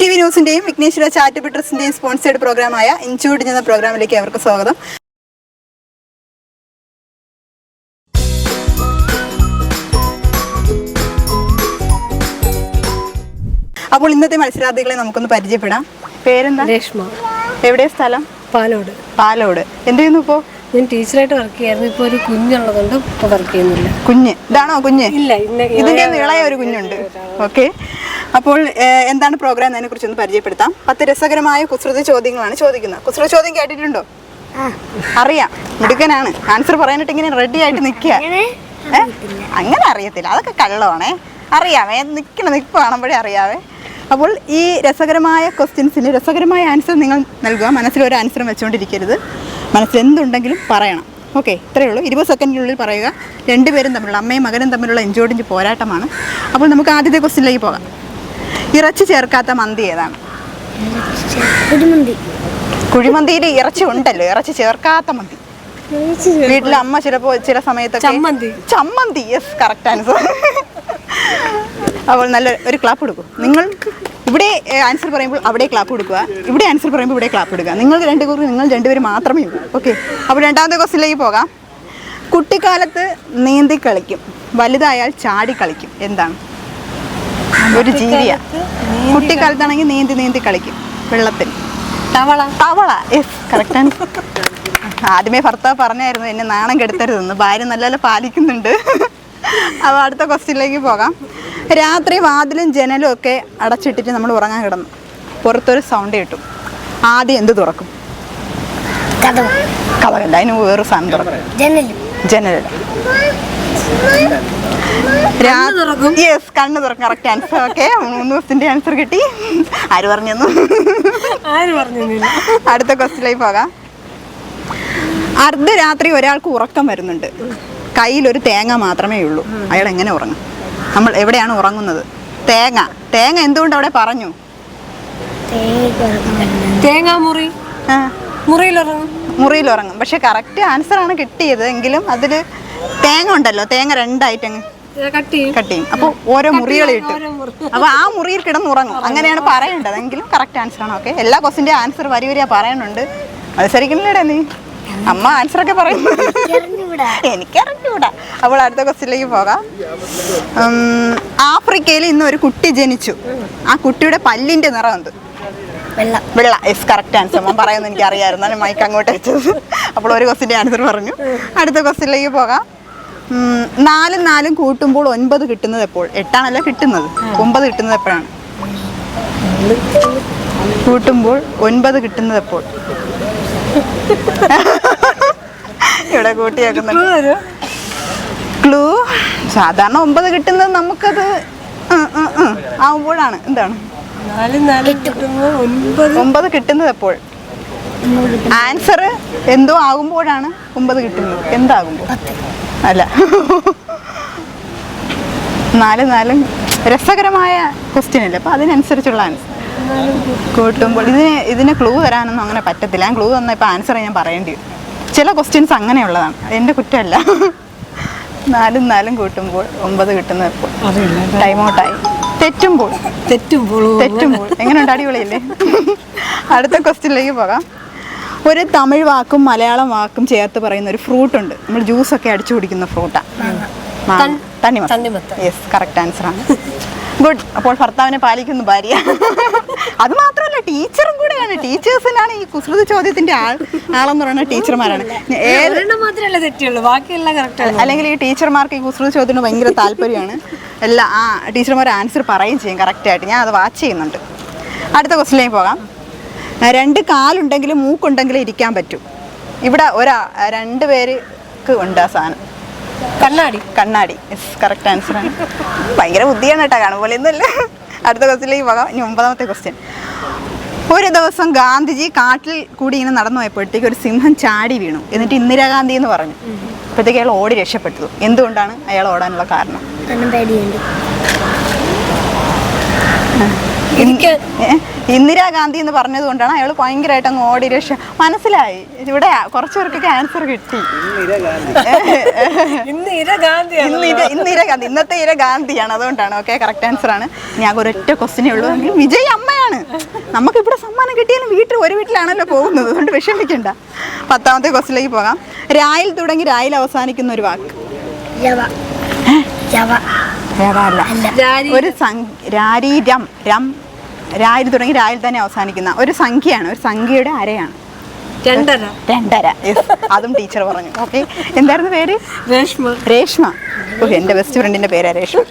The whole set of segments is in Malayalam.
ടി വി ന്യൂസിന്റെയും വിഘ്നേശ്വര ചാരിറ്റബിൾ ട്രസ്റ്റിന്റെയും സ്പോൺസേഡ് പ്രോഗ്രാമായ ഇൻചൂഡ് എന്ന പ്രോഗ്രാമിലേക്ക് അവർക്ക് സ്വാഗതം. അപ്പോൾ ഇന്നത്തെ മത്സരാർത്ഥികളെ നമുക്കൊന്ന് പരിചയപ്പെടാം. പേരെന്താ? രേഷ്മ. എവിടെ സ്ഥലം? പാലോട്. പാലോട്. എന്ത് ചെയ്യുന്നു ഇപ്പോ? ഞാൻ ടീച്ചറായിട്ട് വർക്ക് ചെയ്യായിരുന്നു. ഇപ്പോൾ ഒരു കുഞ്ഞുള്ളതുകൊണ്ട് ഇപ്പോൾ വർക്ക് ചെയ്യുന്നില്ല. കുഞ്ഞ്. ഇതാണോ കുഞ്ഞ്? ഇല്ല ഇതിന്റെ ഇളയ ഒരു കുഞ്ഞുണ്ട്. ഓക്കെ അപ്പോൾ എന്താണ് പ്രോഗ്രാം എന്നതിനെ കുറിച്ച് ഒന്ന് പരിചയപ്പെടുത്താം. പത്ത് രസകരമായ കുസൃതി ചോദ്യങ്ങളാണ് ചോദിക്കുന്നത്. കുസൃതി ചോദ്യം കേട്ടിട്ടുണ്ടോ? അറിയാം. മിടുക്കനാണ്. ആൻസർ പറയാനായിട്ട് ഇങ്ങനെ റെഡി ആയിട്ട് നിൽക്കുക. അങ്ങനെ അറിയത്തില്ല. അതൊക്കെ കള്ളമാണേ. അറിയാമേ. നിൽക്കണ നിൽപ്പ് കാണുമ്പോഴേ അറിയാവേ. അപ്പോൾ ഈ രസകരമായ ക്വസ്റ്റ്യൻസിന് രസകരമായ ആൻസർ നിങ്ങൾ നൽകുക. മനസ്സിൽ ഒരു ആൻസറും വെച്ചുകൊണ്ടിരിക്കരുത് മനസ്സിൽ എന്തുണ്ടെങ്കിലും പറയണം. ഓക്കെ. ഇത്രയേ ഉള്ളൂ. ഇരുപത് സെക്കൻഡിനുള്ളിൽ പറയുക. രണ്ടുപേരും തമ്മിലുള്ള അമ്മയും മകനും തമ്മിലുള്ള ഇഞ്ചോടിഞ്ച് പോരാട്ടമാണ്. അപ്പോൾ നമുക്ക് ആദ്യത്തെ ക്വസ്റ്റ്യനിലേക്ക് പോകാം. ഇറച്ചി ചേർക്കാത്ത മന്തി ഏതാണ്? കുഴിമന്തിയിൽ ഇറച്ചി ഉണ്ടല്ലോ ഇറച്ചി ചേർക്കാത്ത മന്തി. വീട്ടിലെ അമ്മ ചിലപ്പോ ചില സമയത്തൊക്കെ ചമ്മന്തി. ചമ്മന്തി യെസ് കറക്റ്റ് ആൻസർ അപ്പോൾ നല്ല ഒരു ക്ലാപ്പ് കൊടുക്കും. നിങ്ങൾ ഇവിടെ ആൻസർ പറയുമ്പോൾ അവിടെ ക്ലാപ്പ് കൊടുക്കുക. ഇവിടെ ആൻസർ പറയുമ്പോൾ ഇവിടെ ക്ലാപ്പ് കൊടുക്കുക നിങ്ങൾ രണ്ട് കുറി നിങ്ങൾ രണ്ടുപേരും മാത്രമേ ഉള്ളൂ. ഓക്കെ അപ്പോൾ രണ്ടാമത്തെ ക്വസ്റ്റിലേക്ക് പോകാം. കുട്ടിക്കാലത്ത് നീന്തി കളിക്കും. വലുതായാൽ ചാടി കളിക്കും. എന്താണ്? ഒരു ജീവിയാ. കുട്ടിക്കാലത്താണെങ്കിൽ നീന്തി നീന്തി കളിക്കും. വെള്ളത്തിൽ. തവള. തവള. യെസ് കറക്റ്റ് ആൻസർ ആദ്യമേ ഭർത്താവ് പറഞ്ഞായിരുന്നു എന്നെ നാണം കെടുത്തരുതെന്ന്. ഭാര്യ നല്ലപോലെ പാലിക്കുന്നുണ്ട്. അപ്പോൾ അടുത്ത ക്വസ്റ്റ്യനിലേക്ക് പോകാം. രാത്രി വാതിലും ജനലും ഒക്കെ അടച്ചിട്ടിട്ട് നമ്മൾ ഉറങ്ങാൻ കിടന്നു. പുറത്തൊരു സൗണ്ട് കിട്ടും. ആദ്യം എന്ത് തുറക്കും? കഥ. കഥകല്ല അതിന് വേറൊരു സാധനം തുറക്കും. ജനലും. ജനൽ യെസ് കണ്ണ് തുറക്കും. കറക്റ്റ് ആൻസർ ഓക്കെ മൂന്ന് ദിവസത്തിന്റെ ആൻസർ കിട്ടി. ആര് പറഞ്ഞു അടുത്ത ക്വസ്റ്റിലേക്ക് പോകാം. അർദ്ധരാത്രി ഒരാൾക്ക് ഉറക്കം വരുന്നുണ്ട്. കയ്യിലൊരു തേങ്ങ മാത്രമേ ഉള്ളൂ. അയാൾ എങ്ങനെ ഉറങ്ങും? നമ്മൾ എവിടെയാണ് ഉറങ്ങുന്നത്? തേങ്ങ. തേങ്ങ എന്തുകൊണ്ട് അവിടെ പറഞ്ഞു? മുറിയിലുറങ്ങും ആ, മുറിയിലിറങ്ങും. മുറിയിൽ ഉറങ്ങും പക്ഷെ കറക്റ്റ് ആൻസർ ആണ് കിട്ടിയത്. എങ്കിലും അതിൽ തേങ്ങ ഉണ്ടല്ലോ തേങ്ങ രണ്ടായിട്ട് അങ്ങ് കട്ട് ചെയ്യും. കട്ട് അപ്പോൾ ഓരോ മുറികൾ ഇട്ടു. അപ്പോൾ ആ മുറിയിൽ കിടന്ന് ഉറങ്ങും അങ്ങനെയാണ് പറയേണ്ടത്. എങ്കിലും കറക്റ്റ് ആൻസർ ആണ് ഓക്കെ എല്ലാ ക്വസ്റ്റിന്റെ ആൻസർ വരി വരിയാ പറയുന്നുണ്ട് മത്സരിക്കുന്നില്ലേടാ നീ. അമ്മ ആൻസർ ഒക്കെ പറയുന്നു അറിഞ്ഞൂടാ. എനിക്കറിഞ്ഞൂടാ അപ്പോൾ അടുത്ത ക്വസ്റ്റിലേക്ക് പോകാം. ഉം, ആഫ്രിക്കയിൽ ഇന്ന് ഒരു കുട്ടി ജനിച്ചു. ആ കുട്ടിയുടെ പല്ലിന്റെ നിറം എന്ത്? വെള്ളം. വെള്ള. എസ് കറക്റ്റ് ആൻസർ ഞാൻ പറയുന്നത് എനിക്ക് അറിയാമായിരുന്നു മൈക്ക് അങ്ങോട്ട് വെച്ചത് അപ്പോൾ ഒരു ക്വസ്റ്റിന്റെ ആൻസർ പറഞ്ഞു. അടുത്ത ക്വസ്റ്റിലേക്ക് പോകാം. നാലും നാലും കൂട്ടുമ്പോൾ ഒൻപത് കിട്ടുന്നത് എപ്പോൾ? എട്ടാണല്ലോ കിട്ടുന്നത്. ഒമ്പത് കിട്ടുന്നത് എപ്പോഴാണ്? കൂട്ടുമ്പോൾ ഒൻപത് കിട്ടുന്നത് എപ്പോൾ? ഇവിടെ കൂട്ടി വെക്കുന്നുണ്ട്. ക്ലൂ സാധാരണ ഒമ്പത് കിട്ടുന്നത് നമുക്കത് ആവുമ്പോഴാണ്. എന്താണ്? ഒമ്പത് കിട്ടുന്നത് എപ്പോൾ? ആൻസർ എന്തോ ആകുമ്പോഴാണ് ഒമ്പത് കിട്ടുന്നത്. എന്താകുമ്പോൾ? അല്ല. നാല് നാലും രസകരമായ ക്വസ്റ്റ്യൻ അല്ലേ? അപ്പോൾ അതിനനുസരിച്ചുള്ള ആൻസർ കൂട്ടുമ്പോൾ ഇതിന് ഇതിന് ക്ലൂ തരാനൊന്നും അങ്ങനെ പറ്റത്തില്ല. ഞാൻ ക്ലൂ തന്ന ഇപ്പോൾ ആൻസർ ഞാൻ പറയേണ്ടി വരും. ചില ക്വസ്റ്റ്യൻസ് അങ്ങനെയുള്ളതാണ്. എന്റെ കുറ്റമല്ല. നാലും നാലും കൂട്ടുമ്പോൾ ഒമ്പത് അറിയില്ല ടൈം ഔട്ടായി തെറ്റുമ്പോൾ. തെറ്റുമ്പോൾ. തെറ്റുമ്പോൾ. എങ്ങനെയുണ്ട്? അടിപൊളിയല്ലേ? അടുത്ത ക്വസ്റ്റ്യനിലേക്ക് പോകാം. ഒരു തമിഴ് വാക്കും മലയാളം വാക്കും ചേർത്ത് പറയുന്ന ഒരു ഫ്രൂട്ട് ഉണ്ട് നമ്മൾ ജ്യൂസൊക്കെ അടിച്ചു കുടിക്കുന്ന ഫ്രൂട്ടാണ് തണ്ണിമത്തൻ. യെസ് കറക്റ്റ് ആൻസർ ആണ്. ഗുഡ്. അപ്പോൾ ഭർത്താവിനെ പാലിക്കുന്നു ഭാര്യ. അത് മാത്രമല്ല ടീച്ചറും കൂടെയാണ്. ടീച്ചേഴ്സിനാണ് ഈ കുസൃത ചോദ്യത്തിന്റെ ആൾ ആളെന്ന് പറയുന്നത് ടീച്ചർമാരാണ്. മാത്രമല്ലേ തെറ്റുള്ളൂ. ബാക്കിയെല്ലാം അല്ലെങ്കിൽ ഈ ടീച്ചർമാർക്ക് ഈ കുസൃത ചോദ്യത്തിന് ഭയങ്കര താല്പര്യമാണ്. എല്ലാ ആ ടീച്ചർമാർ ആൻസർ പറയും ചെയ്യും കറക്റ്റായിട്ട് ഞാൻ അത് വാച്ച് ചെയ്യുന്നുണ്ട്. അടുത്ത ക്വസ്റ്റിലേക്ക് പോകാം. രണ്ട് കാലുണ്ടെങ്കിലും മൂക്കുണ്ടെങ്കിലും ഇരിക്കാൻ പറ്റും. ഇവിടെ ഒരാ രണ്ട് പേർക്ക് ഉണ്ട് ആ സാധനം. കണ്ണാടി. കണ്ണാടി. യെസ് കറക്റ്റ് ആൻസർ ആണ്. ഭയങ്കര ബുദ്ധിയാണ് കേട്ടോ കാണുമ്പോലെയൊന്നുമല്ല ഒന്നുമല്ല അടുത്ത ക്വസ്റ്റിലേക്ക് പോകാം. ഇനി ഒമ്പതാമത്തെ ക്വസ്റ്റ്യൻ ഒരു ദിവസം ഗാന്ധിജി കാട്ടിൽ കൂടി ഇങ്ങനെ നടന്നു പോയപ്പോഴത്തേക്ക് ഒരു സിംഹം ചാടി വീണു. എന്നിട്ട് ഇന്ദിരാഗാന്ധി എന്ന് പറഞ്ഞു. അപ്പോഴത്തേക്ക് അയാൾ ഓടി രക്ഷപ്പെട്ടു എന്തുകൊണ്ടാണ് അയാൾ ഓടാനുള്ള കാരണം? പേടിയുണ്ട്? ഇന്ദിരാഗാന്ധി എന്ന് പറഞ്ഞത് കൊണ്ടാണ് അയാൾ ഭയങ്കരമായിട്ട് അങ്ങ് ഓടി രക്ഷ. മനസ്സിലായി? ഇവിടെ കുറച്ചു പേർക്കൊക്കെ ആൻസർ കിട്ടി. ഇന്ദിരാഗാന്ധി. ഇന്നത്തെ ഇര ഗാന്ധിയാണ് അതുകൊണ്ടാണ്. ഓക്കെ കറക്റ്റ് ആൻസർ ആണ്. ഞാൻ ഒരൊറ്റ ക്വസ്റ്റിനേ ഉള്ളൂ എങ്കിൽ വിജയ് അമ്മയാണ്. നമുക്ക് ഇവിടെ സമ്മാനം കിട്ടിയാലും വീട്ടിൽ ഒരു വീട്ടിലാണല്ലോ പോകുന്നത്. അതുകൊണ്ട് വിഷമിക്കണ്ട. പത്താമത്തെ ക്വസ്റ്റിലേക്ക് പോകാം. രായിൽ തുടങ്ങി രായിൽ അവസാനിക്കുന്ന ഒരു വാക്ക്. ഒരു സം- രാരീരം. രം. രായിൽ തുടങ്ങി രായിൽ തന്നെ അവസാനിക്കുന്ന ഒരു സംഖ്യയാണ് ഒരു സംഖ്യയുടെ അരയാണ്. രണ്ടര. രണ്ടര അതും ടീച്ചർ പറഞ്ഞു. ഓക്കെ എന്തായിരുന്നു പേര്? രേഷ്മ. രേഷ്മ. ഓ എന്റെ ബെസ്റ്റ് ഫ്രണ്ടിന്റെ പേരാ രേഷ്മ.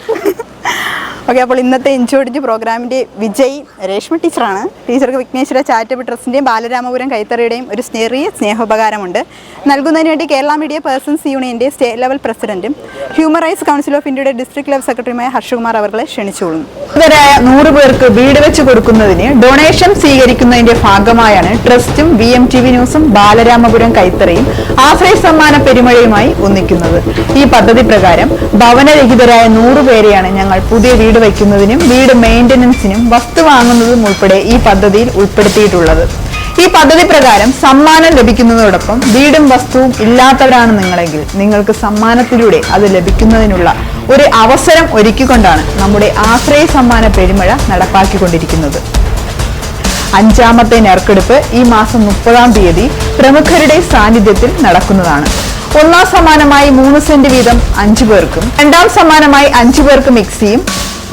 ഓക്കെ അപ്പോൾ ഇന്നത്തെ ഇൻചോർജ് പ്രോഗ്രാമിന്റെ വിജയ് രേഷ്മ ടീച്ചറാണ് ടീച്ചർക്ക് വിഘ്നേശ്വര ചാരിറ്റബിൾ ട്രസ്റ്റിന്റെയും ബാലരാമപുരം കൈത്തറിയുടെയും ഒരു ചെറിയ സ്നേഹോപകാരമുണ്ട്. നൽകുന്നതിന് വേണ്ടി കേരള മീഡിയ പേഴ്സൺസ് യൂണിയന്റെ സ്റ്റേറ്റ് ലെവൽ പ്രസിഡന്റും ഹ്യൂമൻ റൈറ്റ്സ് കൗൺസിൽ ഓഫ് ഇന്ത്യയുടെ ഡിസ്ട്രിക്ട് ലെവൽ സെക്രട്ടറിയുമായ ഹർഷകുമാർ അവർകളെ ക്ഷണിച്ചുകൊള്ളുന്നു. ഇവരായ നൂറ് പേർക്ക് വീട് വെച്ച് കൊടുക്കുന്നതിന് ഡൊണേഷൻ സ്വീകരിക്കുന്നതിന്റെ ഭാഗമായാണ് ട്രസ്റ്റും വി എം ടി വി ന്യൂസും ബാലരാമപുരം കൈത്തറയും ആശ്രയ സമ്മാന പെരുമഴയുമായി ഒന്നിക്കുന്നത്. ഈ പദ്ധതി പ്രകാരം ഭവനരഹിതരായ നൂറ് പേരെയാണ് ഞങ്ങൾ പുതിയ വീട് വയ്ക്കുന്നതിനും വീട് മെയിന്റനൻസിനും വസ്തു വാങ്ങുന്നതും ഉൾപ്പെടെ ഈ പദ്ധതിയിൽ ഉൾപ്പെടുത്തിയിട്ടുള്ളത്. ഈ പദ്ധതി പ്രകാരം സമ്മാനം ലഭിക്കുന്നതോടൊപ്പം വീടും വസ്തുവും ഇല്ലാത്തവരാണ് നിങ്ങളെങ്കിൽ നിങ്ങൾക്ക് സമ്മാനത്തിലൂടെ അത് ലഭിക്കുന്നതിനുള്ള ഒരു അവസരം ഒരുക്കിക്കൊണ്ടാണ് നമ്മുടെ ആശ്രയ സമ്മാന പെരുമഴ നടപ്പാക്കിക്കൊണ്ടിരിക്കുന്നത്. അഞ്ചാമത്തെ നറുക്കെടുപ്പ് ഈ മാസം മുപ്പതാം തീയതി പ്രമുഖരുടെ സാന്നിധ്യത്തിൽ നടക്കുന്നതാണ്. ഒന്നാം സമ്മാനമായി മൂന്ന് സെന്റ് വീതം അഞ്ചു പേർക്കും രണ്ടാം സമ്മാനമായി അഞ്ചു പേർക്ക് മിക്സിയും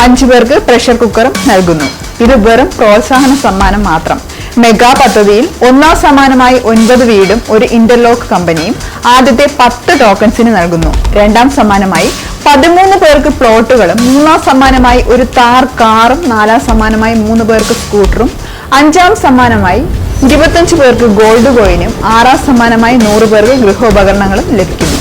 അഞ്ചു പേർക്ക് പ്രഷർ കുക്കറും നൽകുന്നു. ഇത് വെറും പ്രോത്സാഹന സമ്മാനം മാത്രം. മെഗാ പദ്ധതിയിൽ ഒന്നാം സമ്മാനമായി ഒൻപത് വീടും ഒരു ഇന്റർലോക്ക് കമ്പനിയും ആദ്യത്തെ പത്ത് ടോക്കൺസിന് നൽകുന്നു. രണ്ടാം സമ്മാനമായി പതിമൂന്ന് പേർക്ക് പ്ലോട്ടുകളും മൂന്നാം സമ്മാനമായി ഒരു താർ കാറും നാലാം സമ്മാനമായി മൂന്ന് പേർക്ക് സ്കൂട്ടറും അഞ്ചാം സമ്മാനമായി ഇരുപത്തഞ്ച് പേർക്ക് ഗോൾഡ് കോയിനും ആറാം സമ്മാനമായി നൂറ് പേർക്ക് ഗൃഹോപകരണങ്ങളും ലഭിക്കുന്നു.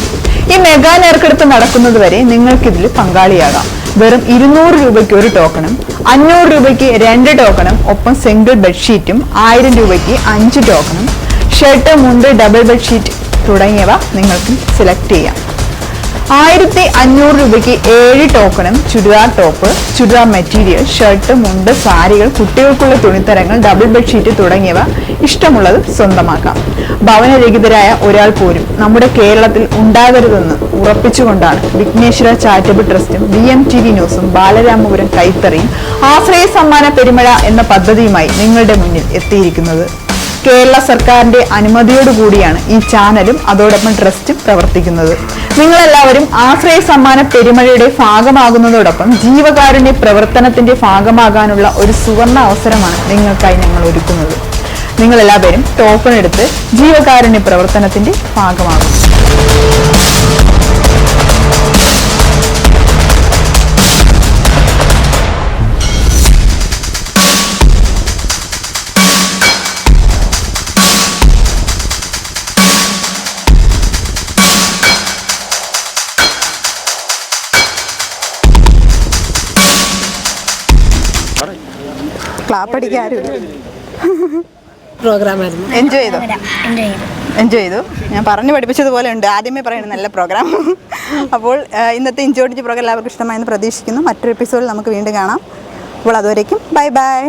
ഈ മെഗാ നറുക്കെടുപ്പ് നടക്കുന്നത് വരെ നിങ്ങൾക്കിതിൽ പങ്കാളിയാകാം. വെറും ഇരുന്നൂറ് രൂപയ്ക്ക് ഒരു ടോക്കണും അഞ്ഞൂറ് രൂപയ്ക്ക് രണ്ട് ടോക്കണും ഒപ്പം സിംഗിൾ ബെഡ്ഷീറ്റും ആയിരം രൂപയ്ക്ക് അഞ്ച് ടോക്കണും ഷർട്ട് മുണ്ട് ഡബിൾ ബെഡ്ഷീറ്റ് തുടങ്ങിയവ നിങ്ങൾക്ക് സെലക്ട് ചെയ്യാം. ആയിരത്തി അഞ്ഞൂറ് രൂപയ്ക്ക് ഏഴ് ടോക്കണും churidar top churidar material shirt മുണ്ട് സാരികൾ കുട്ടികൾക്കുള്ള തുണിത്തരങ്ങൾ ഡബിൾ ബെഡ്ഷീറ്റ് തുടങ്ങിയവ ഇഷ്ടമുള്ളത് സ്വന്തമാക്കാം. ഭവനരഹിതരായ ഒരാൾ പോലും നമ്മുടെ കേരളത്തിൽ ഉണ്ടാകരുതെന്ന് ഉറപ്പിച്ചുകൊണ്ടാണ് വിഘ്നേശ്വര ചാരിറ്റബിൾ ട്രസ്റ്റും ബി എം ടി വി ന്യൂസും ബാലരാമപുരം കൈത്തറിയും ആശ്രയ സമ്മാന പെരുമഴ എന്ന പദ്ധതിയുമായി നിങ്ങളുടെ മുന്നിൽ എത്തിയിരിക്കുന്നത്. കേരള സർക്കാരിന്റെ അനുമതിയോടുകൂടിയാണ് ഈ ചാനലും അതോടൊപ്പം ട്രസ്റ്റും പ്രവർത്തിക്കുന്നത്. നിങ്ങളെല്ലാവരും ആശ്രയ സമ്മാന പെരുമഴയുടെ ഭാഗമാകുന്നതോടൊപ്പം ജീവകാരുണ്യ പ്രവർത്തനത്തിന്റെ ഭാഗമാകാനുള്ള ഒരു സുവർണ അവസരമാണ് നിങ്ങൾക്കായി ഞങ്ങൾ ഒരുക്കുന്നത്. നിങ്ങളെല്ലാവരും ടോക്കൺ എടുത്ത് ജീവകാരുണ്യ പ്രവർത്തനത്തിന്റെ ഭാഗമാകും. ക്ലാപ്പ് അടിക്കാരും പ്രോഗ്രാം ആയിരുന്നു. എൻജോയ് ചെയ്തു? എൻജോയ് ചെയ്തു. ഞാൻ പറഞ്ഞു പഠിപ്പിച്ചതുപോലെ ഉണ്ട്. ആദ്യമേ പറയുന്നത് നല്ല പ്രോഗ്രാം അപ്പോൾ ഇന്നത്തെ ഇഞ്ചോടിഞ്ച് പ്രോഗ്രാം എല്ലാവർക്കും ഇഷ്ടമായെന്ന് പ്രതീക്ഷിക്കുന്നു. മറ്റൊരു എപ്പിസോഡിൽ നമുക്ക് വീണ്ടും കാണാം. അപ്പോൾ അതുവരേക്കും ബൈ ബൈ